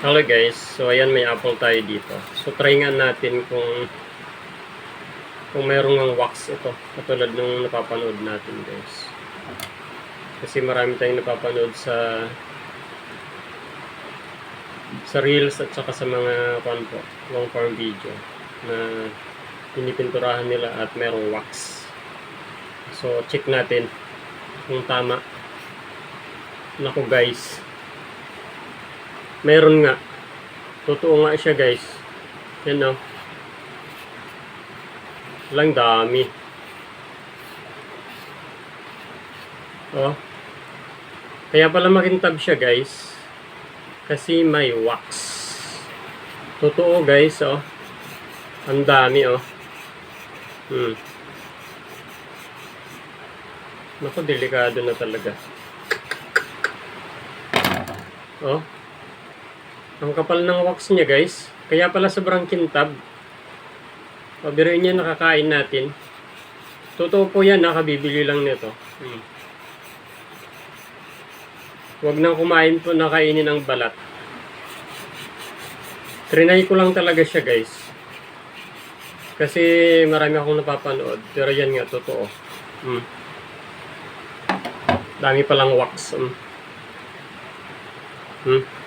Hello guys, so ayan may apple tayo dito. So try nga natin kung kung mayroong ng wax ito, katulad nung napapanood natin guys. Kasi marami tayong napapanood sa sa reels at saka sa mga pan po, long form video na pinipinturahan nila at merong wax. So check natin kung tama. Naku guys, Meron nga. Totoo nga siya guys. Yan o. Lang dami. Oh. Kaya pala makintab siya guys. Kasi may wax. Totoo guys oh. Ang dami oh. Hmm. Naku, delikado na talaga. Oh. Ang kapal ng wax niya guys. Kaya pala sobrang kintab. Pabiruin niya nakakain natin. Totoo po yan, nakabibili lang nito. Hmm. Huwag nang kumain po nakainin ang balat. Trinay ko lang talaga siya guys. Kasi marami akong napapanood. Pero yan nga, totoo. Hmm. Dami palang wax. Hmm. Hmm.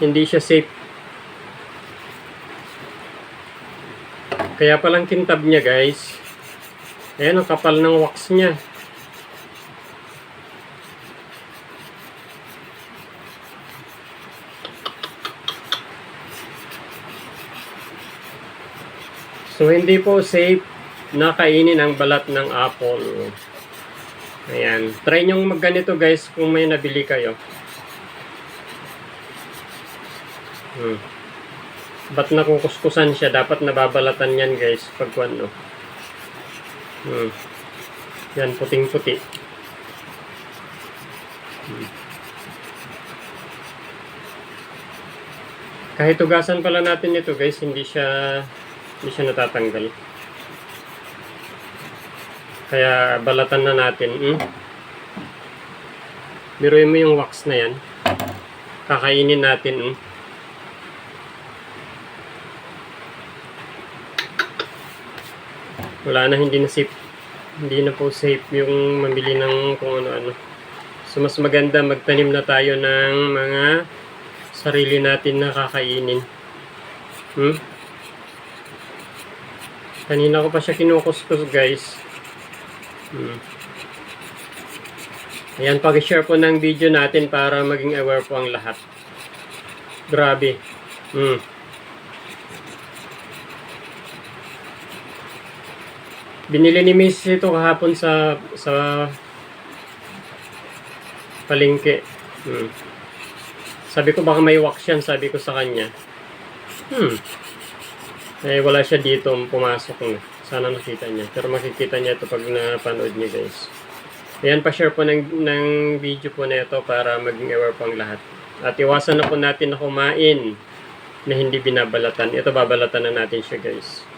Hindi siya safe. Kaya palang kintab niya guys. Ayan ang kapal ng wax niya. So hindi po safe na kainin ang balat ng apple. Ayan. Try nyo magganito guys kung may nabili kayo. Hmm. Ba't nakukuskusan siya? Dapat nababalatan yan guys pag ano. Hmm. Yan, puting-puti. Hmm. Kahit tugasan pala natin ito guys, hindi siya hindi siya natatanggal. Kaya balatan na natin. Hmm? Biruin mo yung wax na yan. Kakainin natin. Hmm? Wala na hindi na safe hindi na po safe yung mamili ng kung ano-ano so mas maganda magtanim na tayo ng mga sarili natin na kakainin hmm? kanina ko pa siya kinukuskus guys hmm. ayan pag-share po ng video natin para maging aware po ang lahat grabe hmm. Binili ni Miss ito kahapon sa sa palengke. Hmm. Sabi ko baka may wax yan, sabi ko sa kanya. Hmm. Eh wala siya dito pumasok na. Sana nakita niya. Pero makikita niya ito pag napanood niya guys. Ayan pa share po ng, ng video po na ito para maging aware po ang lahat. At iwasan na po natin na kumain na hindi binabalatan. Ito babalatan na natin siya guys.